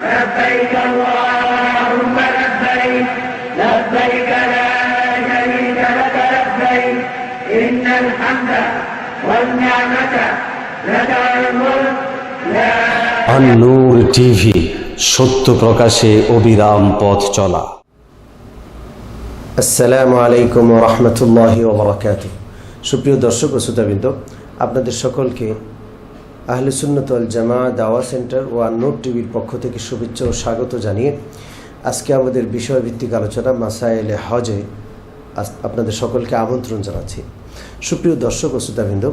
لبيك اللهم لبيك لبيك لا شريك لك لبيك إن الحمد والنعمة لك الملك لا আন্নুর TV সত্য প্রকাশে অবিরাম পথ চলা আসসালামু আলাইকুম রহমতুল্লাহ ওবরাকাত সুপ্রিয় দর্শক ও শ্রোতাবৃন্দ আপনাদের সকলকে আহলে সুন্নত আল জামা দাওয়া সেন্টার ও নোট টিভির পক্ষ থেকে শুভেচ্ছা ও স্বাগত জানিয়ে আজকে আমাদের বিষয়ভিত্তিক আলোচনা মাসাইলে হজে আপনাদের সকলকে আমন্ত্রণ জানাচ্ছি। সুপ্রিয় দর্শক ও শ্রোতাবৃন্দ,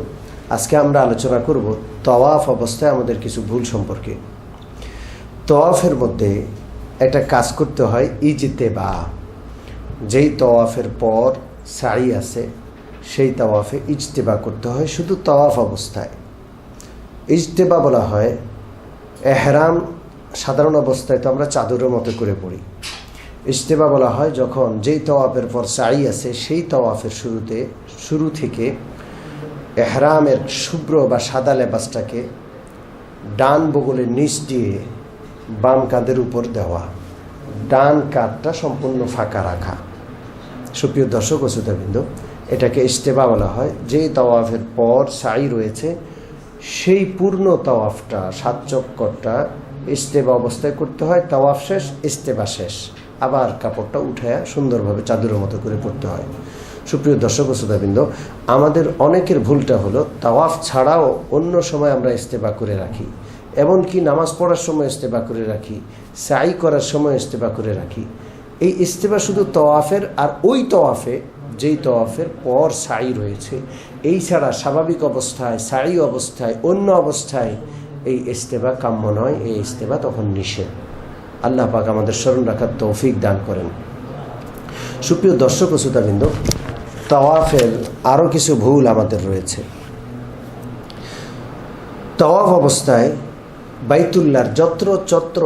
আজকে আমরা আলোচনা করব তওয়াফ অবস্থায় আমাদের কিছু ভুল সম্পর্কে। তওয়াফের মধ্যে একটা কাজ করতে হয় ইজিতে বা যেই তওয়াফের পর সাই আছে, সেই তওয়াফে ইজতেবা করতে হয় শুধু তওয়াফ অবস্থায়। ইজতেবা বলা হয়, এহরাম সাধারণ অবস্থায় তো আমরা চাদরের মতো করে পড়ি। ইজতেবা বলা হয় যখন যেই তওয়াফের পর সাই আছে সেই তওয়াফের শুরুতে, শুরু থেকে এহরামের শুভ্র বা সাদা লেবাসটাকে ডান বগলের নিচ দিয়ে বাম কাঁধের উপর দেওয়া, ডান কাঁধটা সম্পূর্ণ ফাঁকা রাখা। সুপ্রিয় দর্শক ও শ্রোতাবৃন্দ, এটাকে ইস্তেবা বলা হয়। যেই তওয়াফের পর সাই রয়েছে সেই পূর্ণ তাওয়াফটা, সাত চক্করটা ইস্তেবা অবস্থায় করতে হয়, তাওয়াফ শেষ, ইস্তেবা শেষ। আবার কাপড়টা উঠায়া সুন্দরভাবে চাদরের মতো করে পড়তে হয়। সুপ্রিয় দর্শক শ্রোতাবৃন্দ, আমাদের অনেকের ভুলটা হলো, তাওয়াফ ছাড়াও অন্য সময় আমরা ইস্তেবা করে রাখি। এমনকি নামাজ পড়ার সময় ইস্তেবা করে রাখি, সাই করার সময় ইস্তেবা করে রাখি। এই ইস্তেবা শুধু তওয়াফের আর ওই তওয়াফে যেই তওয়াফের পর সাই রয়েছে। এই ছাড়া স্বাভাবিক অবস্থায় সাই অবস্থায়, অন্য অবস্থায় এই ইস্তেবা কাম্য নয়, এই ইস্তেবা তখন নিষেধ। আল্লাহ পাক আমাদের স্মরণ রাখার তৌফিক দান করেন। সুপ্রিয় দর্শক ও শ্রোতাবৃন্দ, তওয়াফের আরও কিছু ভুল আমাদের রয়েছে। তওয়াফ অবস্থায় বাইতুল্লার যত্র চত্র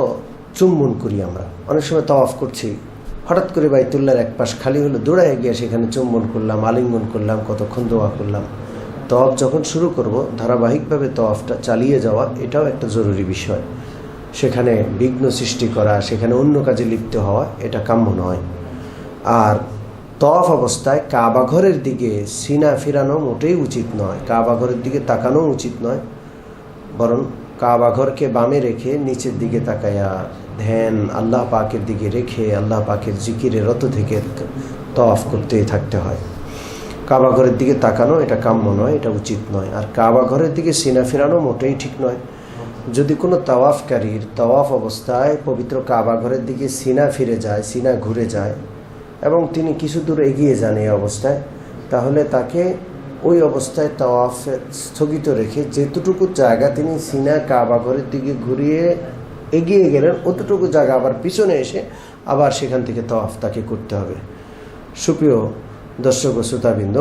চুম্বন করি আমরা। অনেক সময় তওয়াফ করছি হঠাৎ করে বাইতুল্লার এক পাশ খালি হলো দৌড়ায় গিয়ে সেখানে চুম্বন করলাম, আলিঙ্গন করলাম, কতক্ষণ দোয়া করলাম। তওয়াফ যখন শুরু করব, ধারাবাহিকভাবে তওয়াফটা চালিয়ে যাওয়া, এটাও একটা জরুরি বিষয়। সেখানে বিঘ্ন সৃষ্টি করা, সেখানে অন্য কাজে লিপ্ত হওয়া, এটা কাম্য নয়। আর তওয়াফ অবস্থায় কাবা ঘরের দিকে সিনা ফিরানো মোটেই উচিত নয়, কাবা ঘরের দিকে তাকানো উচিত নয়, বরং কাবা ঘরকে বামে রেখে নিচের দিকে তাকায়া, ধ্যান আল্লাহ পাকের দিকে রেখে আল্লাহ পাকের জিকিরে রত থেকে তওয়াফ করতেই থাকতে হয়। কাবা ঘরের দিকে তাকানো এটা কাম্য নয়, এটা উচিত নয়। আর কাবা ঘরের দিকে সিনা ফেরানো মোটেই ঠিক নয়। যদি কোনো তাওয়াফকারীর তাওয়াফ অবস্থায় পবিত্র কাবা ঘরের দিকে সিনা ফিরে যায়, সিনা ঘুরে যায় এবং তিনি কিছু দূর এগিয়ে যান এই অবস্থায়, তাহলে তাকে ওই অবস্থায় তাওয়াফ স্থগিত রেখে যেতটুকু জায়গা তিনি সিনা কাবা ঘরের দিকে ঘুরিয়ে এগিয়ে গেলেন, অতটুকু জায়গা আবার পিছনে এসে আবার সেখান থেকে তাওয়াফ তাকে করতে হবে। সুপ্রিয় দর্শক ও শ্রোতাবৃন্দ,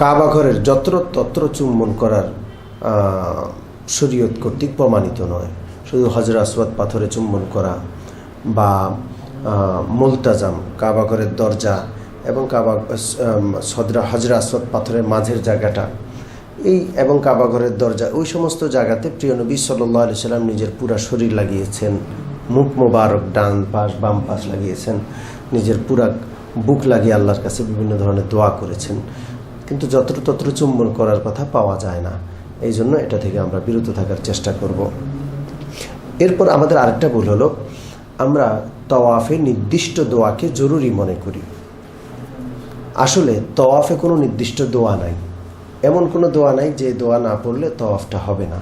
কাবা ঘরের যত্র তত্র চুম্বন করার শরীয়ত কর্তৃক প্রমাণিত নয়। শুধু হজর আসওয়াদ পাথরে চুম্বন করা বা মুলতাজাম, কাবা ঘরের দরজা এবং কাবা সদরা, হজরা আসওয়াদ পাথরের মাঝের জায়গাটা। এই এবং কাবা ঘরের দরজা, ওই সমস্ত জায়গাতে প্রিয় নবী সাল্লাহ সাল্লাম নিজের পুরা শরীর লাগিয়েছেন। মুখ মোবারক, ডান পাশ, বাম পাশ লাগিয়েছেন। নিজের পুরা বুক লাগিয়ে আল্লাহর কাছে বিভিন্ন ধরনের দোয়া করেছেন। কিন্তু যত্র তত্র চুম্বন করার কথা পাওয়া যায় না। এই জন্য এটা থেকে আমরা বিরত থাকার চেষ্টা করব। এরপর আমাদের আরেকটা ভুল হলো, আমরা তওয়াফে নির্দিষ্ট দোয়াকে জরুরি মনে করি। আসলে তওয়াফে কোনো নির্দিষ্ট দোয়া নাই। এমন কোনো দোয়া নাই যে দোয়া না পড়লে তওয়াফটা হবে না।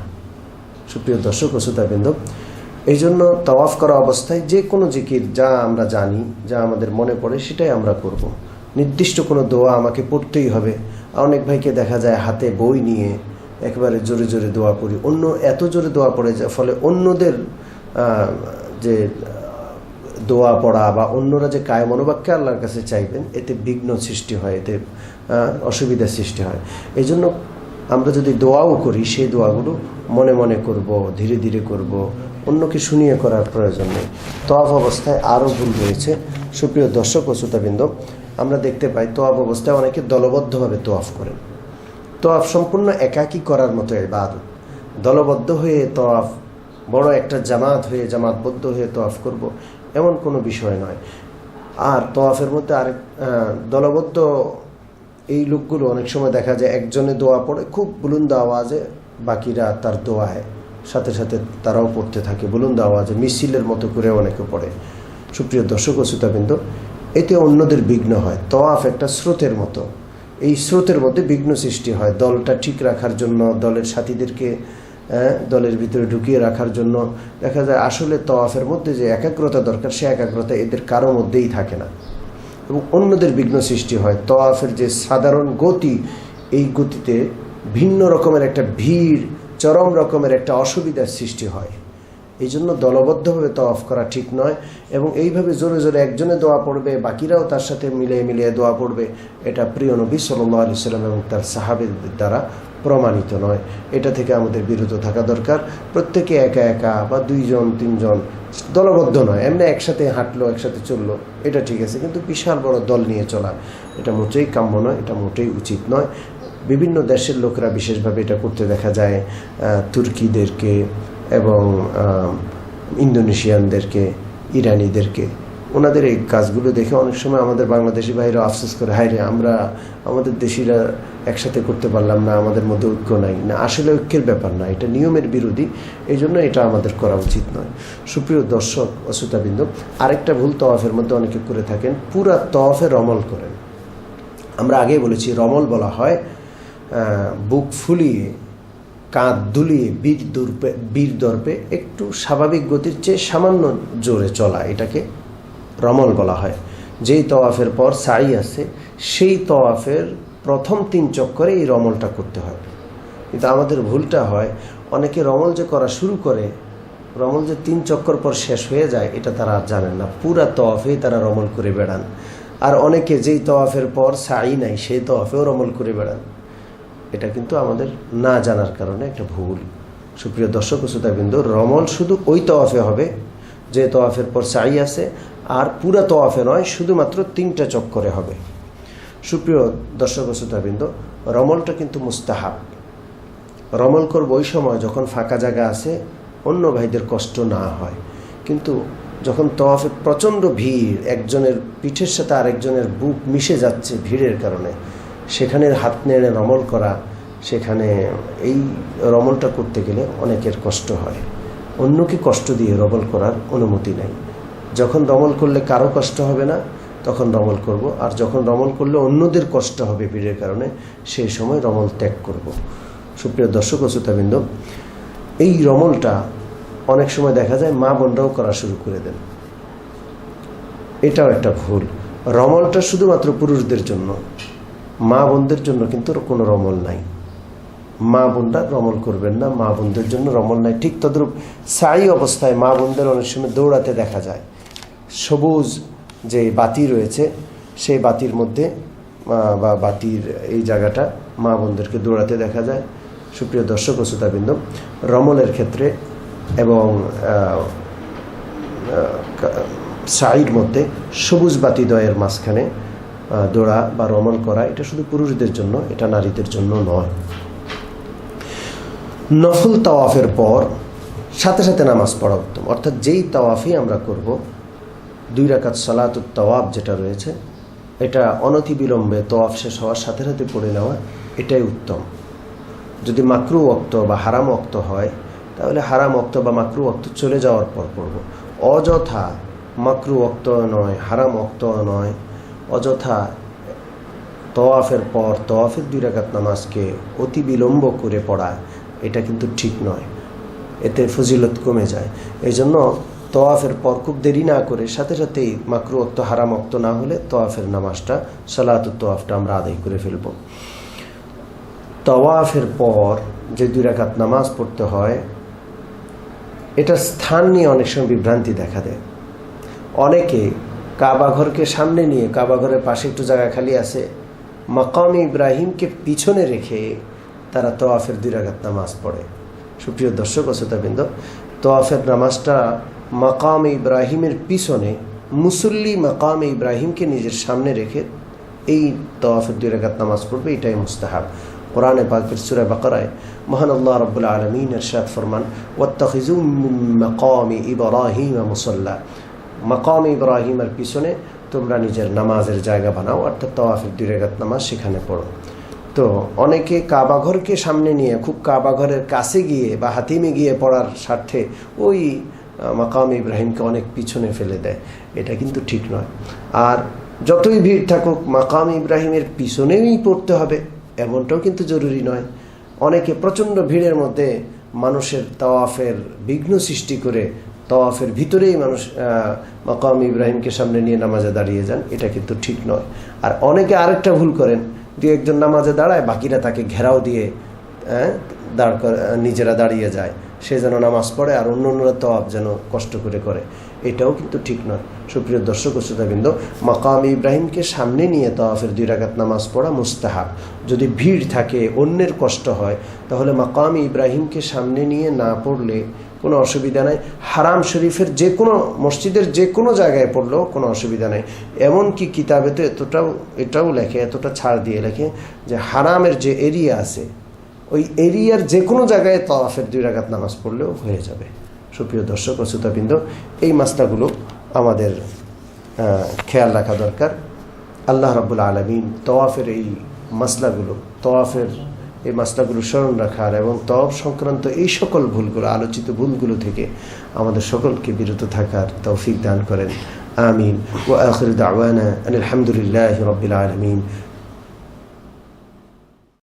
সুপ্রিয় দর্শক ও শ্রোতাবৃন্দ এই জন্য তওয়াফ করা অবস্থায় যে কোনো জিকির যা আমরা জানি, যা আমাদের মনে পড়ে, সেটাই আমরা করব। নির্দিষ্ট কোনো দোয়া আমাকে পড়তেই হবে। অনেক ভাইকে দেখা যায় হাতে বই নিয়ে একবারে জোরে জোরে দোয়া পড়ি। অন্য এত জোরে দোয়া পড়ে যায় ফলে অন্যদের যে দোয়া পড়া বা অন্যরা যে কায় মনোবাক্যে আল্লাহর কাছে চাইবেন, এতে বিঘ্ন সৃষ্টি হয়, এতে অসুবিধার সৃষ্টি হয়। এই জন্য আমরা যদি দোয়াও করি, সেই দোয়াগুলো মনে মনে করব, ধীরে ধীরে করব, অন্যকে শুনিয়ে করার প্রয়োজন নেই। তওয়াফ অবস্থায় আরও ভুল রয়েছে সুপ্রিয় দর্শক ও শ্রোতাবৃন্দ, আমরা দেখতে পাই তোয়াফ অবস্থায় অনেকে দলবদ্ধভাবে তোয়াফ করেন। তোয়াফ সম্পূর্ণ একাকী করার মতো এবাদত দলবদ্ধ হয়ে তোয়াফ বড় একটা জামাত হয়ে, জামাতবদ্ধ হয়ে তোয়াফ করব এমন কোনো বিষয় নয়। আর তোয়াফের মধ্যে আরেক দলবদ্ধ এই লোকগুলো অনেক সময় দেখা যায় একজনে দোয়া পড়ে, খুব বুলন্দ আওয়াজে বাকিরা তার দোয়ায় সাথে সাথে তারাও পড়তে থাকে, বুলুন্দ আওয়াজে, মিছিলের মতো করে অনেকে পড়ে। সুপ্রিয় দর্শক ও শ্রোতাবৃন্দ, এতে অন্যদের বিঘ্ন হয়। তওয়াফ একটা স্রোতের মতো। এই স্রোতের মধ্যে বিঘ্ন সৃষ্টি হয়। দলটা ঠিক রাখার জন্য দলের সাথীদেরকে দলের ভিতরে ঢুকিয়ে রাখার জন্য দেখা যায় আসলে তওয়াফের মধ্যে যে একাগ্রতা দরকার, সে একাগ্রতা এদের কারও মধ্যেই থাকে না। এবং অন্যদের বিঘ্ন সৃষ্টি হয়। তওয়াফের যে সাধারণ গতি, এই গতিতে ভিন্ন রকমের একটা ভিড়, চরম রকমের একটা অসুবিধার সৃষ্টি হয়। এই জন্য দলবদ্ধভাবে তওয়াফ করা ঠিক নয় এবং এইভাবে জোরে জোরে একজনে দোয়া পড়বে, বাকিরাও তার সাথে মিলিয়ে মিলিয়ে দোয়া পড়বে, এটা প্রিয় নবী সাল্লাহ সাল্লাম এবং তার সাহাবেদের দ্বারা প্রমাণিত নয়। এটা থেকে আমাদের বিরত থাকা দরকার। প্রত্যেকে একা একা বা দুইজন, তিনজন দলবদ্ধ নয়। এমনি একসাথে হাঁটলো, একসাথে চলল, এটা ঠিক আছে। কিন্তু বিশাল বড় দল নিয়ে চলা, এটা মোটেই কাম্য নয়, এটা মোটেই উচিত নয়। বিভিন্ন দেশের লোকরা বিশেষভাবে এটা করতে দেখা যায় তুর্কিদেরকে এবং ইন্দোনেশিয়ানদেরকে, ইরানিদেরকে। ওনাদের এই কাজগুলো দেখে অনেক সময় আমাদের বাংলাদেশি ভাইরা আফসোস করে হায় রে আমরা, আমাদের দেশিরা একসাথে করতে পারলাম না, আমাদের মধ্যে ঐক্য নাই। না, আসলে ঐক্যের ব্যাপার না, এটা নিয়মের বিরোধী এই জন্য এটা আমাদের করা উচিত নয়। সুপ্রিয় দর্শক অসুতাবৃন্দ আরেকটা ভুল তওয়াফের মধ্যে অনেকে করে থাকেন, পুরা তওয়াফে রমল করেন। আমরা আগেই বলেছি, রমল বলা হয় বুক ফুলিয়ে, কাঁধ দুলিয়ে, বীর দর্পে বীর দর্পে একটু স্বাভাবিক গতির চেয়ে সামান্য জোরে চলা, এটাকে রমল বলা হয়। যেই তওয়াফের পর সাই আছে, সেই তওয়াফের প্রথম তিন চক্করে এই রমলটা করতে হয়। কিন্তু আমাদের ভুলটা হয়, অনেকে রমল যে করা শুরু করে, রমল যে তিন চক্কর পর শেষ হয়ে যায়, এটা তারা আর জানেন না। পুরা তওয়াফেই তারা রমল করে বেড়ান। আর অনেকে যেই তওয়াফের পর সাই নাই, সেই তওয়াফেও রমল করে বেড়ান। এটা কিন্তু আমাদের না জানার কারণে একটা ভুল। সুপ্রিয় দর্শক শ্রোতাবৃন্দ, রমল শুধু ওই তওয়াফে হবে, যে তওয়াফের পর সাই আছে, আর পুরা তওয়াফে নয়, শুধুমাত্র তিনটা চক্করে হবে। সুপ্রিয় দর্শক শ্রোতাবৃন্দ, রমলটা কিন্তু মুস্তাহাব। রমল করব ওই সময় যখন ফাঁকা জায়গা আছে, অন্য ভাইদের কষ্ট না হয়। কিন্তু যখন তওয়াফে প্রচণ্ড ভিড়, একজনের পিঠের সাথে আরেকজনের বুক মিশে যাচ্ছে ভিড়ের কারণে সেখানে হাত নেড়ে রমল করা, সেখানে এই রমলটা করতে গেলে অনেকের কষ্ট হয়। অন্যকে কষ্ট দিয়ে রমল করার অনুমতি নেই। যখন রমল করলে কারও কষ্ট হবে না তখন রমল করব। আর যখন রমল করলে অন্যদের কষ্ট হবে ভিড়ের কারণে, সেই সময় রমল ত্যাগ করব। সুপ্রিয় দর্শক ও শ্রোতাবৃন্দ, এই রমলটা অনেক সময় দেখা যায় মা বোনরাও করা শুরু করে দেন। এটাও একটা ভুল। রমলটা শুধুমাত্র পুরুষদের জন্য, মা বোনদের জন্য কিন্তু কোনো রমল নাই। মা বোনরা রমল করবেন না, মা বোনদের জন্য রমল নাই। ঠিক তদ্রূপ সাই অবস্থায় মা বোনদের অনেক সময় দৌড়াতে দেখা যায়। সবুজ যে বাতি রয়েছে, সেই বাতির মধ্যে বা বাতির এই জায়গাটা মা বোনদেরকে দৌড়াতে দেখা যায়। সুপ্রিয় দর্শক ও শ্রোতাবৃন্দ, রমলের ক্ষেত্রে এবং সাইড মধ্যে সবুজ বাতি দয়ের মাঝখানে দৌড়া বা রমল করা, এটা শুধু পুরুষদের জন্য, এটা নারীদের জন্য নয়। নফল তাওয়াফের পর সাথে সাথে নামাজ পড়া উত্তম। অর্থাৎ যেই তাওয়াফই আমরা করব দুই রাকাত সালাত তাওয়াফ যেটা রয়েছে, এটা অনতিবিলম্বে তওয়াফ শেষ হওয়ার সাথে সাথে পড়ে নেওয়া এটাই উত্তম। যদি মাকরু অক্ত বা হারাম অক্ত হয়, তাহলে হারাম অক্ত বা মাকরু অক্ত চলে যাওয়ার পর পড়ব। অযথা মাকরু অক্ত নয়, হারাম অক্ত নয়, অযথা তওয়াফের পর তওয়াফের দুই রাকাত নামাজকে অতি বিলম্ব করে পড়া, এটা কিন্তু ঠিক নয়। এতে ফজিলত কমে যায়। এই জন্য তওয়াফের পর খুব দেরি না করে সাথে সাথেই মাকরু অক্ত হারাম অক্ত না হলে তোয়াফের নামাজটা, সালাত তওয়াফটা আমরা আদায় করে ফেলব। তওয়াফের পর যে দুই রাকাত নামাজ পড়তে হয় এটা স্থান নিয়ে অনেক সময় বিভ্রান্তি দেখা দেয়। অনেকে কাবাঘরকে সামনে নিয়ে কাবাঘরের পাশে একটু জায়গা খালি আছে, মাকাম ইব্রাহিমকে পিছনে রেখে তারা তোয়াফের দুই রাগাত নামাজ পড়ে। সুপ্রিয় দর্শক শ্রোতাবৃন্দ তোয়াফের নামাজটা মাকাম ইব্রাহিমের পিছনে মুসল্লি মাকাম ইব্রাহিমকে নিজের সামনে রেখে এই তোয়াফের দুই রাগাত নামাজ পড়বে, এটাই মুস্তাহাব। কোরআনে পাকের সুরা বাকরায় মহান আল্লাহ রব্বুল আলমিন এরশাদ ফরমান ওয়াত্তাখিজু ইব্রাহিম মুসাল্লা। মাকাম ইব্রাহিমের পিছনে তোমরা নিজের নামাজের জায়গা বানাও, অর্থাৎ তওয়াফের দুই রেখাত নামাজ সেখানে পড়ো। তো অনেকে কাবাঘরকে সামনে নিয়ে খুব কাবাঘরের কাছে গিয়ে বা হাতিমে গিয়ে পড়ার স্বার্থে ওই মাকাম ইব্রাহিমকে অনেক পিছনে ফেলে দেয়। এটা কিন্তু ঠিক নয়। আর যতই ভিড় থাকুক মাকাম ইব্রাহিমের পিছনেই পড়তে হবে এমনটাও কিন্তু জরুরি নয়। অনেকে প্রচণ্ড ভিড়ের মধ্যে মানুষের তাওয়াফের বিঘ্ন সৃষ্টি করে তওয়াফের ভিতরেই মানুষ মাকাম ইব্রাহিমকে সামনে নিয়ে নামাজে দাঁড়িয়ে যান এটা কিন্তু ঠিক নয়। আর অনেকে আরেকটা ভুল করেন দু একজন নামাজে দাঁড়ায় বাকিরা তাকে ঘেরাও দিয়ে আহ, দাঁড় নিজেরা দাঁড়িয়ে যায়। সে যেন নামাজ পড়ে আর অন্য অন্যরা তওয়াফ যেন কষ্ট করে করে। এটাও কিন্তু ঠিক নয়। সুপ্রিয় দর্শক শ্রোতাবৃন্দ, মাকাম ইব্রাহিমকে সামনে নিয়ে তওয়াফের দুই রাকাত নামাজ পড়া মুস্তাহাব। যদি ভিড় থাকে, অন্যের কষ্ট হয়, তাহলে মাকাম ইব্রাহিমকে সামনে নিয়ে না পড়লে কোনো অসুবিধা নাই। হারাম শরীফের যে কোনো মসজিদের যে কোনো জায়গায় পড়লেও কোনো অসুবিধা নেই। এমনকি কিতাবে তো এতটাও, এটাও লেখে, এতটা ছাড় দিয়ে লেখে যে হারামের যে এরিয়া আছে ওই এরিয়ার যে কোনো জায়গায় তওয়াফের দুই রাকাত নামাজ পড়লেও হয়ে যাবে। সুপ্রিয় দর্শক ও শ্রোতাবৃন্দ, এই মাসলাগুলো আমাদের খেয়াল রাখা দরকার। আল্লাহ রাবুল আলমিন তওয়াফের এই মাসলাগুলো, তওয়াফের এই মাসলাগুলো স্মরণ রাখার এবং তওয়াফ সংক্রান্ত এই সকল ভুলগুলো, আলোচিত ভুলগুলো থেকে আমাদের সকলকে বিরত থাকার তৌফিক দান করেন। আমিন। ও আখির দাওয়ানা আলহামদুলিল্লাহ রবিল আলমিন।